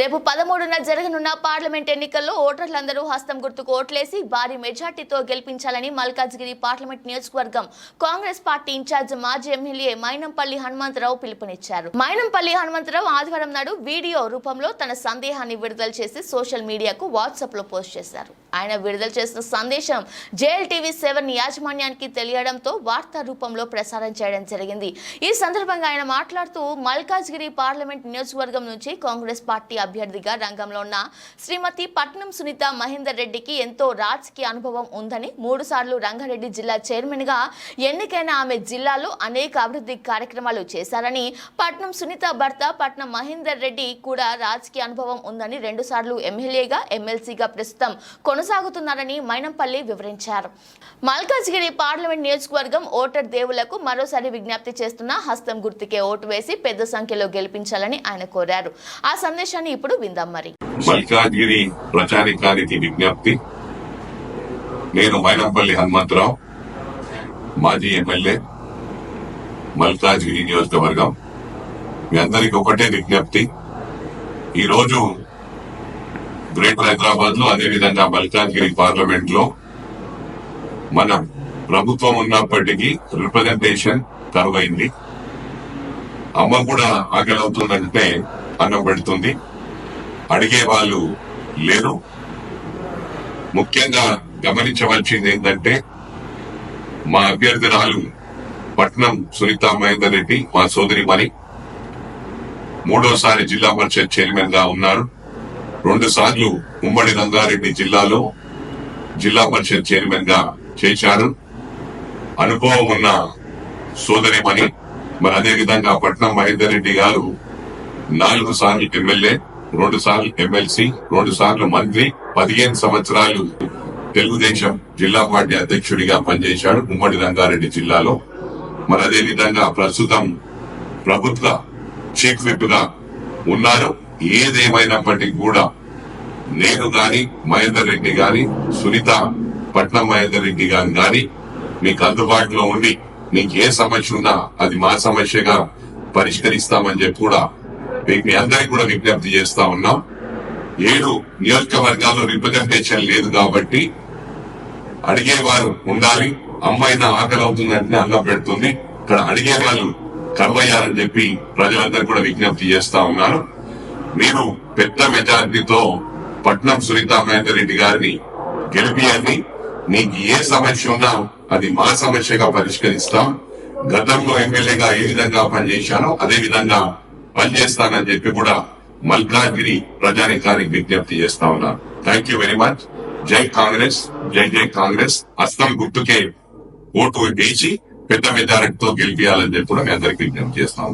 రేపు పదమూడున జరగనున్న పార్లమెంట్ ఎన్నికల్లో ఓటర్లందరూ హస్తం గుర్తుకు ఓట్లేసి భారీ మెజార్టీతో గెలిపించాలని మల్కాజ్గిరి పార్లమెంట్ నియోజకవర్గం కాంగ్రెస్ పార్టీ ఇన్ఛార్జ్ మాజీ ఎమ్మెల్యే మైనంపల్లి హనుమంతరావు పిలుపునిచ్చారు. మైనంపల్లి హనుమంతరావు ఆదివారం నాడు వీడియో రూపంలో తన సందేహాన్ని విడుదల చేసి సోషల్ మీడియాకు వాట్సాప్లో పోస్ట్ చేశారు. ఆయన విడుదల చేసిన సందేశం జేఎల్ టీవీ సెవెన్ యాజమాన్యానికి తెలియడంతో వార్తా రూపంలో ప్రసారం చేయడం జరిగింది. ఈ సందర్భంగా ఆయన మాట్లాడుతూ మల్కాజ్గిరి పార్లమెంట్ నియోజకవర్గం నుంచి కాంగ్రెస్ పార్టీ అభ్యర్థిగా రంగంలో ఉన్న శ్రీమతి పట్నం సునీత మహేందర్ రెడ్డికి ఎంతో రాజకీయ అనుభవం ఉందని మూడు సార్లు రంగారెడ్డి జిల్లా చైర్మన్గా ఎన్నికైన ఆమె జిల్లాలో అనేక అభివృద్ధి కార్యక్రమాలు చేశారని పట్నం సునీత భర్త పట్నం మహేందర్ రెడ్డి కూడా రాజకీయ అనుభవం ఉందని రెండు సార్లు ఎమ్మెల్యేగా ఎమ్మెల్సీగా ప్రస్తుతం కొనసాగుతున్నారని మైనంపల్లి వివరించారు. మల్కాజ్గిరి పార్లమెంట్ నియోజకవర్గం ఓటర్ దేవులకు మరోసారి విజ్ఞప్తి చేస్తున్న హస్తం గుర్తుకే ఓటు వేసి పెద్ద సంఖ్యలో గెలిపించాలని ఆయన కోరారు. ఆ సందేశాన్ని ఇప్పుడు విందాం మరి. మల్కాజ్గిరి ప్రచారికారికి విజ్ఞప్తి. నేను మైనంపల్లి హనుమంతరావు మాజీ ఎమ్మెల్యే మల్కాజ్గిరి నియోజకవర్గం. మీ అందరికి ఒకటే విజ్ఞప్తి. ఈరోజు గ్రేటర్ హైదరాబాద్లో అదేవిధంగా మల్కాజ్గిరి పార్లమెంట్లో మన ప్రభుత్వం ఉన్నప్పటికీ రిప్రజెంటేషన్ కరువైంది. అమ్మ కూడా ఆకలి అవుతుందంటే అన్నం పెడుతుంది. అడిగే వాళ్ళు లేరు. ముఖ్యంగా గమనించవలసింది ఏంటంటే మా అభ్యర్థిరాలు పట్నం సునీత మహేందర్ రెడ్డి మా సోదరి మణి మూడోసారి జిల్లా పరిషత్ చైర్మన్గా ఉన్నారు. రెండు సార్లు ఉమ్మడి రంగారెడ్డి జిల్లాలో జిల్లా పరిషత్ చైర్మన్గా చేశారు. అనుభవం ఉన్న సోదరిమణి మరి అదేవిధంగా పట్నం మహేందర్ రెడ్డి గారు నాలుగు సార్లు ఎమ్మెల్యే రెండు సార్లు ఎమ్మెల్సీ రెండు సార్లు మంత్రి పదిహేను సంవత్సరాలు తెలుగుదేశం జిల్లా పార్టీ అధ్యక్షుడిగా పనిచేశాడు ఉమ్మడి రంగారెడ్డి జిల్లాలో. మరి అదే విధంగా ప్రస్తుతం ప్రభుత్వ చీఫ్ విప్గా ఉన్నారు. ఏదేమైనప్పటికీ కూడా నేను గాని మహేందర్ రెడ్డి గాని సునీత పట్నం మహేందర్ రెడ్డి గాని గాని మీకు అందుబాటులో ఉండి మీకు ఏ సమస్య ఉన్నా అది మా సమస్యగా పరిష్కరిస్తామని చెప్పి కూడా మీకు మీ అందరికి కూడా విజ్ఞప్తి చేస్తా ఉన్నాం. ఏడు నియోజకవర్గాల్లో రిప్రజెంటేషన్ లేదు కాబట్టి అడిగేవారు ఉండాలి. అమ్మాయినా ఆకలి అవుతుందంటే అన్నం పెడుతుంది. ఇక్కడ అడిగే వాళ్ళు కరువయ్యారని చెప్పి ప్రజలందరూ కూడా విజ్ఞప్తి చేస్తా ఉన్నారు. మీరు పెద్ద మెజారిటీతో పట్నం సునీత మహేందర్ రెడ్డి గారిని గెలిపియండి. నీకు ఏ సమస్య ఉన్నా అది మా సమస్యగా పరిష్కరిస్తాం. గతంలో ఎమ్మెల్యేగా ఏ విధంగా పనిచేశానో అదే విధంగా పనిచేస్తానని చెప్పి కూడా మల్కాజ్గిరి ప్రజానికానికి విజ్ఞప్తి చేస్తా ఉన్నారు థ్యాంక్ యూ వెరీ మచ్ జై కాంగ్రెస్ జై జై కాంగ్రెస్. అస్తం గుర్తుకే ఓటు వేసి పెద్ద మెజారిటీతో గెలిపియాలని చెప్పి కూడా మీ అందరికి విజ్ఞప్తి చేస్తాం